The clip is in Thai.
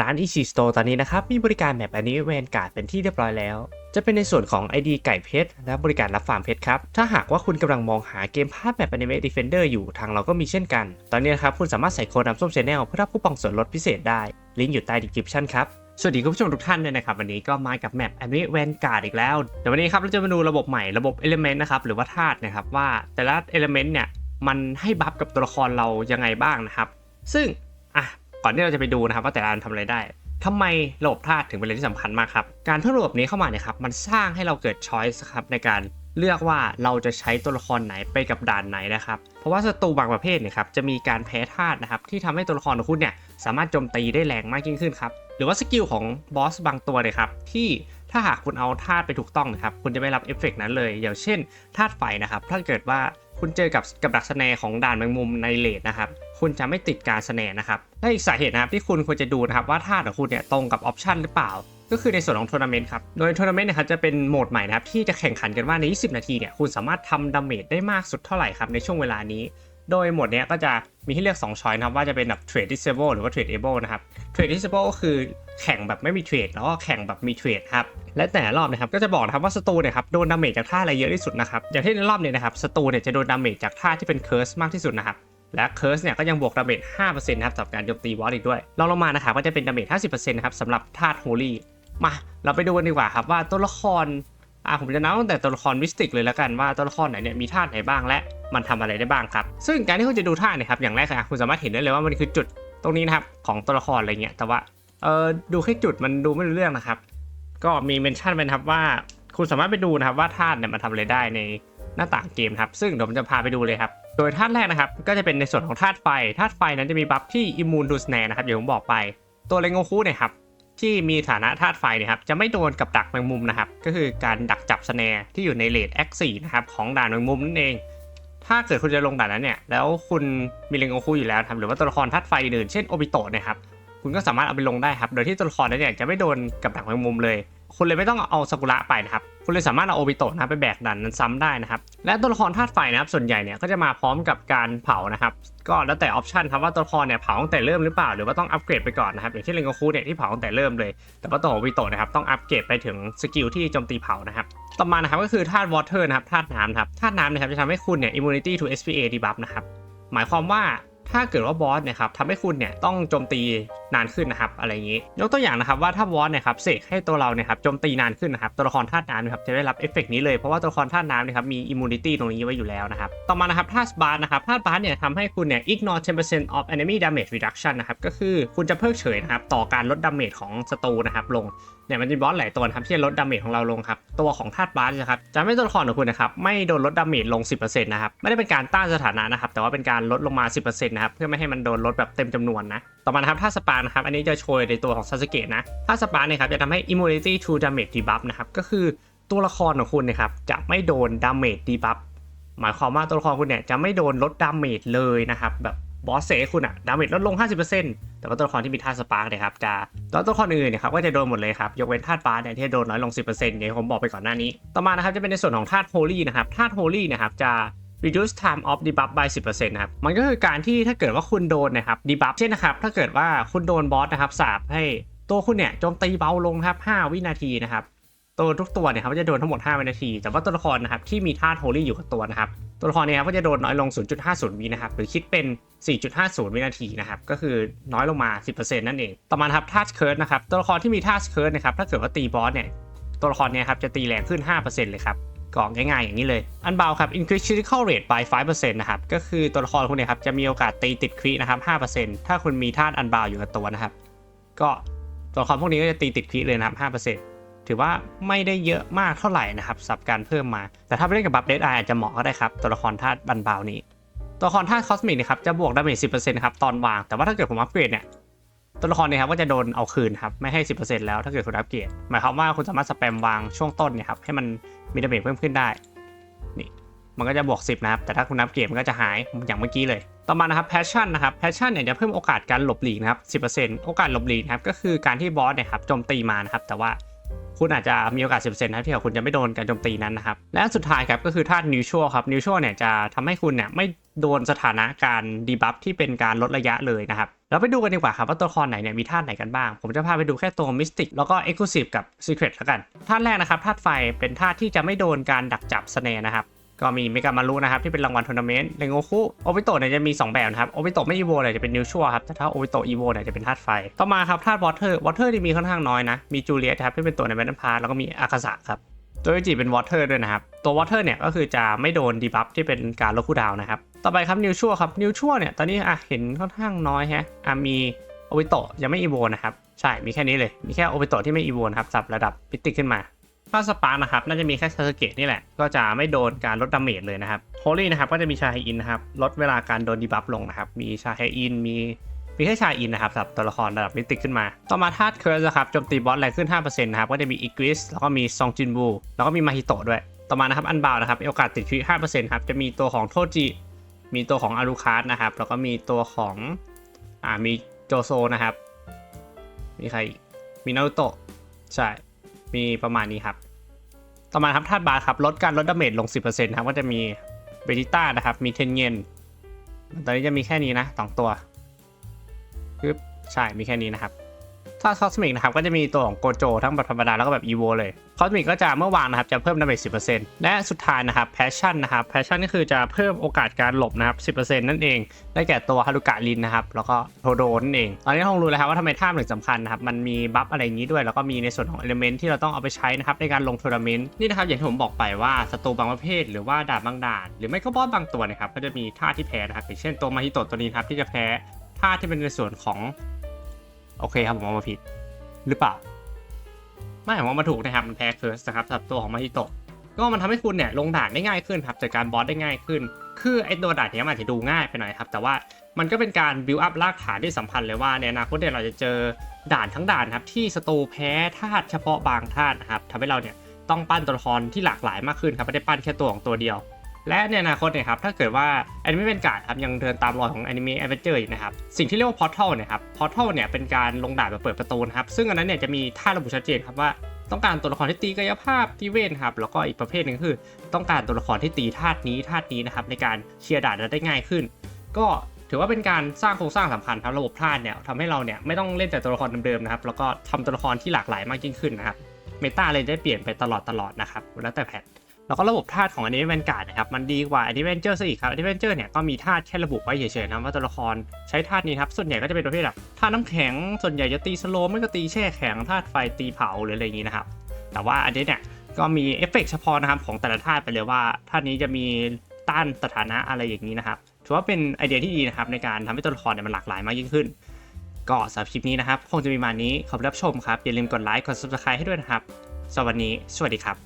ร้าน Ichi Store ตอนนี้นะครับ มีบริการแบบอันนี้แวนการ์ดเป็นที่เรียบร้อยแล้ว จะเป็นในส่วนของ ID ไก่เพชร และบริการรับฟาร์มเพชรครับ ถ้าหากว่าคุณกำลังมองหาเกมพาร์ทแบบ Anime Defender อยู่ทางเราก็มีเช่นกัน ตอนนี้นะครับ คุณสามารถใส่โค้ดน้ำส้ม Channel เพื่อรับคูปองส่วนลดพิเศษได้ ลิงก์อยู่ใต้ description ครับสวัสดีคุณผู้ชมทุกท่านด้วยนะครับ วันนี้ก็มากับแมป Anime Vanguard อีกแล้วเดี๋ยววันนี้ครับเราจะมาดูระบบใหม่ระบบ Element นะครับหรือว่าธาตุนะครับว่าแต่ละ Element เนี่ยมันให้บัฟกับตัวละครเรายังไงบ้างนะครับซึ่งอะ ก่อนที่เราจะไปดูนะครับว่าแต่ละอันทำอะไรได้ทำไมระบบธาตุถึงเป็นเรื่องที่สำคัญมากครับ การเพิ่มระบบนี้เข้ามาเนี่ยครับมันสร้างให้เราเกิดช้อยส์ครับในการเลือกว่าเราจะใช้ตัวละครไหนไปกับด่านไหนนะครับ เพราะว่าศัตรูบางประเภทเนี่ยครับจะมีการแพ้ธาตุนะครับที่ทำให้ตัวละครของคุณเนี่ยสามารถโจมตีได้แรงมากยิ่งขึ้นครับ หรือว่าสกิลของบอสบางตัวเนี่ยครับที่ถ้าหากคุณเอาธาตุไปถูกต้องนะครับคุณจะไม่รับเอฟเฟกต์นั้นเลย อย่างเช่นธาตุไฟนะครับถ้าเกิดว่าคุณเจอกับกับดักสแนร์ของด่านแมงมุมในเลดนะครับ คุณจะไม่ติดการสแนร์นะครับและอีกสาเหตุนะครับที่คุณควรจะดูนะครับว่าธาของคุณเนี่ยตรงกับออปชันหรือเปล่า ก็คือในส่วนของทัวร์นาเมนต์ครับโดยทัวร์นาเมนต์นะครับจะเป็นโหมดใหม่นะครับที่จะแข่งขันกันว่าใน 20 นาทีเนี่ยคุณสามารถทำดาเมจได้มากสุดเท่าไหร่ครับในช่วงเวลานี้โดยโหมดเนี้ยก็จะมีให้เลือก2ช้อยนะครับว่าจะเป็นแบบ trade disable หรือว่า trade able นะครับ trade disable ก็คือแข่งแบบไม่มีเทรดแล้วก็แข่งแบบมีเทรดครับและแต่ละรอบนะครับก็จะบอกนะครับว่าศัตรูเนี่ยครับโดนดาเมจจากท่าอะไรเยอะที่สุดนะครับอย่างที่ในรอบเนี้นะครับศัตรูเนี่ยจะโดนดาเมจจากท่าที่เป็นเคิร์สมากที่สุดนะครับ และเคิร์สเนี่ยก็ยังบวกดาเมจ5%นะครับสำหรับการโจมตีบอสอีกด้วยลองลงมานะครับก็จะเป็นดาเมจ50%นะครับสำหรับธาตุโฮลี่มาเราไปดูกันดีกว่าครับว่าตัวละครอ่าผมจะนับตั้งแต่ตัวละครมิสติกเลยแล้วกันว่าตัวละครไหนเนี่ยมีธาตุไหนบ้างและมันทำอะไรได้บ้างครับ ซึ่งการที่คุณจะดูธาตุเนะครับอย่างแรกครับคุณสามารถเห็นได้เลยว่ามันคือจุดตรงนี้นะครับของตัวละครอะไรเงี้ยแต่ว่าเออดูแค่จุดมันดูไม่รู้เรื่องนะครับ ก็มีเมนชั่นไปนะครับว่าคุณสามารถไปดูนะครับว่าธาตุเนี่ยมันทำอะไรได้ใน หน้าต่างเกมครับ ซึ่งเดี๋ยวผมจะพาไปดูเลยครับ โดยธาตุแรกนะครับ ก็จะเป็นในส่วนของธาตุไฟ ธาตุไฟนั้นจะมีบัฟที่อิมูนดูสแนนะครับอย่างผมบอกไป ตัวเรโงคุเนี่ยครับที่มีฐานะธาตุไฟเนี่ยครับจะไม่โดนกับดักแมงมุมนะครับ ก็คือการดักจับสแนร์ที่อยู่ในเลด X4 นะครับของด่านแมงมุมนั่นเอง ถ้าเกิดคุณจะลงด่านนั้นเนี่ยแล้วคุณมีเรโงคุอยู่แล้วครับหรือว่าตัวละครธาตุไฟอื่นเช่นโอบิโตะเนะครับคุณก็สามารถเอาไปลงได้ครับ โดยที่ตัวละครนั้นเนี่ยจะไม่โดนกับดักแมงมุมเลย คุณเลยไม่ต้องเอาซากุระไปนะครับ คุณเลยสามารถเอาโอบิโตะนะไปแบกดันนั้นซ้ำได้นะครับ และตัวละครธาตุไฟนะครับ ส่วนใหญ่เนี่ยก็จะมาพร้อมกับการเผานะครับ ก็แล้วแต่ออปชันครับว่าตัวละครเนี่ยเผาตั้งแต่เริ่มหรือเปล่า หรือว่าต้องอัปเกรดไปก่อนนะครับ อย่างเช่เรนโกคุเนี่ยที่เผาตั้งแต่เริ่มเลย แต่ว่าตัวโอบิโตะนะครับต้องอัปเกรดไปถึงสกิลที่โจมตีเผานะครับ ต่อมานะครับก็คือธาตุวอเตอร์นะครับ ธาตุน้ำนะครับ ธาตุน้ำนะครับจะทำให้คุณเนี่ย immunity to SPA debuff นะครับ หมายความว่าถ้าเกิดว่าบอสเนี่ยครับทำให้คุณเนี่ยต้องโจมตี นานขึ้นนะครับอะไรอย่างนี้ ยกตัวอย่างนะครับว่าถ้าบอสเนี่ยครับเสกให้ตัวเราเนี่ยครับโจมตีนานขึ้นนะครับตัวละครธาตุน้ำนะครับจะได้รับเอฟเฟกต์นี้เลยเพราะว่าตัวละครธาตุน้ำเนะครับมีอิมมูนิตี้ตรงนี้ไว้อยู่แล้วนะครับต่อมานะครับธาตุบาร์นะครับธาตุบาร์เนี่ยทำให้คุณเนี่ย ignore 10% of enemy damage reduction นะครับก็คือคุณจะเพิกเฉยนะครับต่อการลดดาเมจของศัตรูนะครับลงเนี่ยมันจะบอสหลายตัวครับที่ลดดาเมจของเราลงครับตัวของธาตุบาสนะครับจะไม่ตัวละครของคุณนะครับไม่โดนลดดาเมจลง 10%นะครับไม่ได้เป็นการต้านสถานะนะครับแต่ว่าเป็นการลดลงมา 10%นะครับเพื่อไม่ให้มันโดนลดแบบเต็มจำนวนนะต่อมานะครับธาตุสปาร์นะครับอันนี้จะโชยในตัวของซาสึเกะนะธาตุสปาร์เนี่ยครับจะทำให้ immunity to damage debuff นะครับก็คือตัวละครของคุณนะครับจะไม่โดนดาเมจ debuff หมายความว่าตัวละครคุณเนี่ยจะไม่โดนลดดาเมจเลยนะครับแบบบอสเซคุณอะดาเมจลดลง 50%แต่ว่าตัวละครที่มีธาตุสปาร์กเนี่ยครับจะแล้วตัวละครอื่นเนี่ยครับก็จะโดนหมดเลยครับ ยกเว้นธาตุบาเนี่ยที่โดนน้อยลง 10%อย่างที่ผมบอกไปก่อนหน้านี้ ต่อมานะครับจะเป็นในส่วนของธาตุโฮลี่นะครับ ธาตุโฮลี่นะครับจะ reduce time of debuff by 10%นะครับ มันก็คือการที่ถ้าเกิดว่าคุณโดนนะครับ debuff เช่นนะครับ ถ้าเกิดว่าคุณโดนบอสนะครับสาบให้ตัวคุณเนี่ยโจมตีเบาลงครับ 5 วินาทีนะครับตัวทุกตัวเนี่ยครับจะโดนทั้งหมด 5 วินาที แต่ว่าตัวละครนะครับที่มีธาตุโฮลี่อยู่กับตัวนะครับ ตัวละครเนี่ยครับก็จะโดนน้อยลง 0.50 วินะครับ หรือคิดเป็น 4.50 วินาทีนะครับ ก็คือน้อยลงมา 10%นั่นเอง ต่อมาครับธาตุเคิร์ดนะครับ ตัวละครที่มีธาตุเคิร์ดนะครับ ถ้าเกิดว่าตีบอสเนี่ย ตัวละครเนี่ยครับจะตีแรงขึ้น 5%เลยครับ ก็ง่ายๆอย่างนี้เลย อันเบาครับ increase critical rate by 5%นะครับ ก็คือตัวละครคุณเนี่ยครับ จะมีโอกาสตีติดครินะครับ 5%ถ้าคุณมีธาตุอันเบาอยู่กับตัวนะครับ ก็ตัวละครพวกนี้ก็จะตีติดคริเลยนะครับ 5%ถือว่าไม่ได้เยอะมากเท่าไหร่นะครับสับการเพิ่มมา แต่ถ้าไปเล่นกับบัฟเดดไออาจจะเหมาะก็ได้ครับ ตัวละครธาตุบันเบานี้ ตัวละครธาตุคอสมิกนะครับ จะบวกดาเมจ10%ครับตอนวาง แต่ว่าถ้าเกิดผมอัปเกรดเนี่ย ตัวละครเนี่ยครับก็จะโดนเอาคืนครับไม่ให้ 10%แล้วถ้าเกิดคุณอัปเกรดหมายความว่าคุณสามารถสแปมวางช่วงต้นเนี่ยครับให้มันมีดาเมจเพิ่มขึ้นได้นี่มันก็จะบวก 10 นะครับ แต่ถ้าคุณอัปเกรดมันก็จะหายอย่างเมื่อกี้เลย ต่อมานะครับแพชชั่นนะครับแพชชั่นเนี่ยจะเพิ่มโอกาสการหลบหลีกนะครับ 10%โอกาสหลบหลีกนะครับก็คือการที่บอสเนี่ยครับโจมตีมานะครับแต่ว่า คุณอาจจะมีโอกาส 10%นะที่คุณจะไม่โดนการโจมตีนั้นนะครับ และสุดท้ายครับก็คือธาตุ neutral ครับ neutral เนี่ยจะทำให้คุณเนี่ยไม่โดนสถานะการดีบัฟที่เป็นการลดระยะเลยนะครับ เราไปดูกันดีกว่าครับว่าตัวละครไหนเนี่ยมีธาตุไหนกันบ้าง ผมจะพาไปดูแค่ตัว Mystic แล้วก็ Exclusive กับ Secret แล้วกันธาตุแรกนะครับธาตุไฟเป็นธาตุที่จะไม่โดนการดักจับสเนนะครับ ก็มีเมกามารุนะครับที่เป็นรางวัลทัวร์นาเมนต์เลโงคุโอบิโตะเนี่ยจะมี 2 แบบนะครับโอบิโตะไม่อีโวเนี่ยจะเป็นนิวชัวครับแต่ถ้าโอบิโตะอีโวเนี่ยจะเป็นธาตุไฟ ต่อมาครับธาตุวอเตอร์วอเตอร์ที่มีค่อนข้างน้อยนะมีจูเลียตครับที่เป็นตัวในแมนพาแล้วก็มีอาคาสะครับตัวจิเป็นวอเตอร์ด้วยนะครับ ตัววอเตอร์เนี่ยก็คือจะไม่โดนดีบัฟที่เป็นการลดคูดาวน์นะครับ ต่อไปครับนิวชัวครับนิวชัวเนี่ยตอนนี้อะเห็นค่อนข้างน้อยแฮะอะมีโอบิโตะยังไม่อีโวนะครับ ใช่มีแค่นี้เลย มีแค่โอบิโตะที่ไม่อีโวนะครับสับระดับพิติกขึ้นมา ถ้าสปาร์นะครับน่าจะมีแค่ซาสเกะนี่แหละ ก็จะไม่โดนการลดดาเมจเลยนะครับโฮลี่นะครับก็จะมีชาไฮอินนะครับลดเวลาการโดนดีบัฟลงนะครับมีชาไฮอินมีมีแค่ชาอินนะครับสำหรับตัวละครระดับมิติขึ้นมา ต่อมาธาตุเคิร์สนะครับโจมตีบอสแรงขึ้น 5%นะครับก็จะมีอีกริสแล้วก็มีซองจินบูแล้วก็มีมาฮิโตะด้วย ต่อมานะครับอันบาวนะครับโอกาสติดชีวิต5%ครับจะมีตัวของโทจิมีตัวของอารุคาสนะครับแล้วก็มีตัวของอ่ามีโจโซนะครับมีใครอีกมีนารุโตะใช่ มีประมาณนี้ครับ ต่อมาครับธาตุบาสครับลดการลดดาเมจลง 10%ครับก็จะมีเบจิต้านะครับ มีเทนเยนตอนนี้จะมีแค่นี้นะสองตัวปึ๊บใช่มีแค่นี้นะครับ ถ้าคอสมิกนะครับก็จะมีตัวของโกโจทั้งแบบธรรมดาแล้วก็แบบอีโวเลยคอสมิกก็จะเมื่อวางนะครับจะเพิ่มดาเมจ10%และสุดท้ายนะครับแพชชั่นนะครับแพชชั่นก็คือจะเพิ่มโอกาสการหลบนะครับ10%นั่นเอง ได้แก่ตัวฮารุกะลินนะครับแล้วก็โทโดนั่นเอง ตอนนี้คงรู้แล้วครับว่าทำไมท่าถึงสำคัญนะครับมันมีบัฟอะไรอย่างนี้ด้วย แล้วก็มีในส่วนของเอลิเมนต์ที่เราต้องเอาไปใช้นะครับในการลงทัวร์นาเมนต์นี่นะครับอย่างที่ผมบอกไปว่าศัตรูบางประเภท หรือว่าดาบบางด่าน หรือไม่ก็บอสบางตัวนะครับก็จะมีท่าที่แพ้นะครับอย่างเช่นตัวมาฮิโตะตัวนี้ครับที่จะแพ้ท่าที่เป็นในส่วนของ โอเคครับผมเอามาผิดหรือเปล่า ไม่ผมว่ามาถูกนะครับมันแพ้เคิร์สนะครับสับตัวของมาฮิโตะก็มันทำให้คุณเนี่ยลงด่านได้ง่ายขึ้นครับจัดการบอสได้ง่ายขึ้น คือไอ้ตัวด่านเนี้ยมันอาจจะดูง่ายไปหน่อยครับ แต่ว่ามันก็เป็นการบิวอัพรากฐานที่สำคัญเลยว่าในอนาคตเนี่ยเราจะเจอด่านทั้งด่านครับที่สตูแพ้ธาตุเฉพาะบางธาตุนะครับทำให้เราเนี่ยต้องปั้นตัวละครที่หลากหลายมากขึ้นครับไม่ได้ปั้นแค่ตัวของตัวเดียว และในอนาคตเนี่ยครับถ้าเกิดว่าแอนิเมะเป็นการ์ดครับยังเดินตามรอยของแอนิเมะแอดเวนเจอร์อีกนะครับสิ่งที่เรียกว่าพอร์ทัลเนี่ยครับพอร์ทัลเนี่ยเป็นการลงดานแบบเปิดประตูนะครับซึ่งอันนั้นเนี่ยจะมีท่าระบุชัดเจนครับว่าต้องการตัวละครที่ตีกายภาพที่เวทครับแล้วก็อีกประเภทหนึ่งคือ ต้องการตัวละครที่ตีธาตุนี้ธาตุนี้นะครับในการเคลียร์ดานได้ง่ายขึ้น ก็ถือว่าเป็นการสร้างโครงสร้างสำคัญครับระบบธาตุเนี่ยทำให้เราเนี่ยไม่ต้องเล่นแต่ตัวละครเดิมๆนะครับแล้วก็ทำตัวละครที่หลากหลายมากยิ่งขึ้นนะครับเมตาเลยได้เปลี่ยนไปตลอดตลอดนะครับแล้วแต่แพท แล้วก็ระบบธาตุของอันนี้แวนการ์ดนะครับ มันดีกว่าอันนี้แวนเจอร์ซะอีกครับอันนี้แวนเจอร์เนี่ยก็มีธาตุแค่ระบุไว้เฉยๆนะว่าตัวละครใช้ธาตุนี้ครับ ส่วนใหญ่ก็จะเป็นประเภทแบบธาตุน้ำแข็ง ส่วนใหญ่จะตีสโลว์ไม่ก็ตีแช่แข็งธาตุไฟตีเผาหรืออะไรอย่างนี้นะครับ แต่ว่าอันนี้เนี่ยก็มีเอฟเฟกต์เฉพาะนะครับของแต่ละธาตุไปเลยว่าธาตุนี้จะมีต้านสถานะอะไรอย่างนี้นะครับถือว่าเป็นไอเดียที่ดีนะครับในการทำให้ตัวละครเนี่ยมันหลากหลายมากยิ่งขึ้น ก็สำหรับคลิปนี้นะครับ คงจะมีมานี้ขอบรับชมครับอย่าลืมกดไลค์กด subscribe ให้ด้วยนะครับสวัสดีสวัสดีครับ